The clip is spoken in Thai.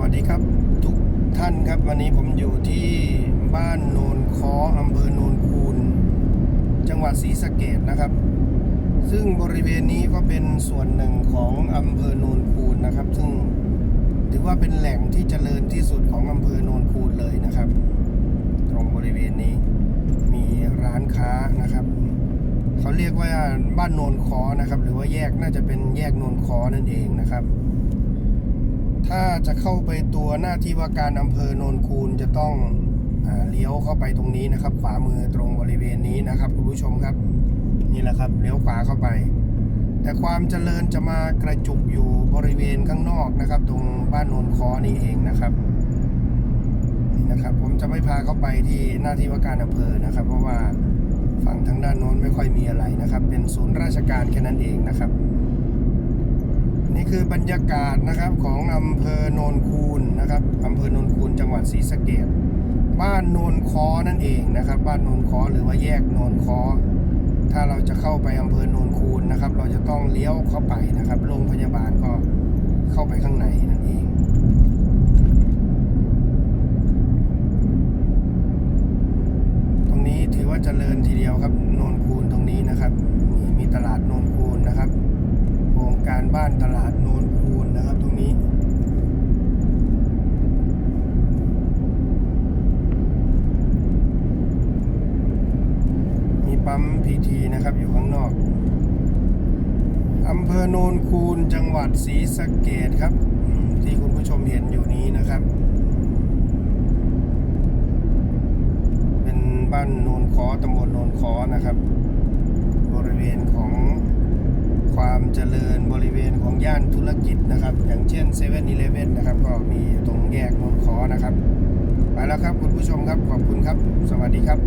วัสดีครับทุกท่านครับ วันนี้ผมอยู่ที่บ้านโนนคออำเภอโนนคูนจังหวัดศรีสะเกดนะครับ ซึ่งบริเวณนี้ก็เป็นส่วนหนึ่งของอำเภอโนนคูนนะครับ ซึ่งถือว่าเป็นแหล่งที่เจริญที่สุดของอำเภอโนนคูนเลยนะครับ ตรงบริเวณนี้มีร้านค้านะครับเขาเรียกว่าบ้านโนนคอนะครับ หรือว่าแยกน่าจะเป็นแยกโนนคอนั่นเองนะครับ ถ้าจะเข้าไปตัวหน้าที่ว่าการอำเภอโนนคูนจะต้องเลี้ยวเข้าไปตรงนี้นะครับ ขวามือตรงบริเวณนี้นะครับคุณผู้ชมครับ นี่แหละครับเลี้ยวขวาเข้าไป แต่ความเจริญจะมากระจุกอยู่บริเวณข้างนอกนะครับ ตรงบ้านโนนคอนี่เองนะครับนี่นะครับ ผมจะไม่พาเข้าไปที่หน้าที่ว่าการอำเภอนะครับ เพราะว่าฝั่งทางด้านโน้นไม่ค่อยมีอะไรนะครับ เป็นศูนย์ราชการแค่นั้นเองนะครับ นี่คือบรรยากาศนะครับของอำเภอโนนคูนนะครับอำเภอโนนคูนจังหวัดศรีสะเกดบ้านโนนคอนั่นเองนะครับ บ้านโนนคอหรือว่าแยกโนนคอถ้าเราจะเข้าไปอำเภอโนนคูนนะครับ เราจะต้องเลี้ยวเข้าไปนะครับโรงพยาบาลก็เข้าไปข้างในนั่นเองตรงนี้ถือว่าเจริญทีเดียวครับโนนคูนตรงนี้นะครับมีมีตลาดโนนคูนนะครับ โครง การบ้านตลาดโนนคูนนะครับตรงนี้ มีปั๊มพีทีนะครับอยู่ข้างนอกอำเภอโนนคูนจังหวัดศรีสะเกดครับ ที่คุณผู้ชมเห็นอยู่นี้นะครับ เป็นบ้านโนนคอตำบลโนนคอนะครับ บริเวณของ เจริญบริเวณของย่านธุรกิจนะครับ อย่างเช่น7 e เ e ่ e อนะครับ ก็มีตรงแยกโนนคอนะครับ ไปแล้วครับคุณผู้ชมครับ ขอบคุณครับ สวัสดีครับ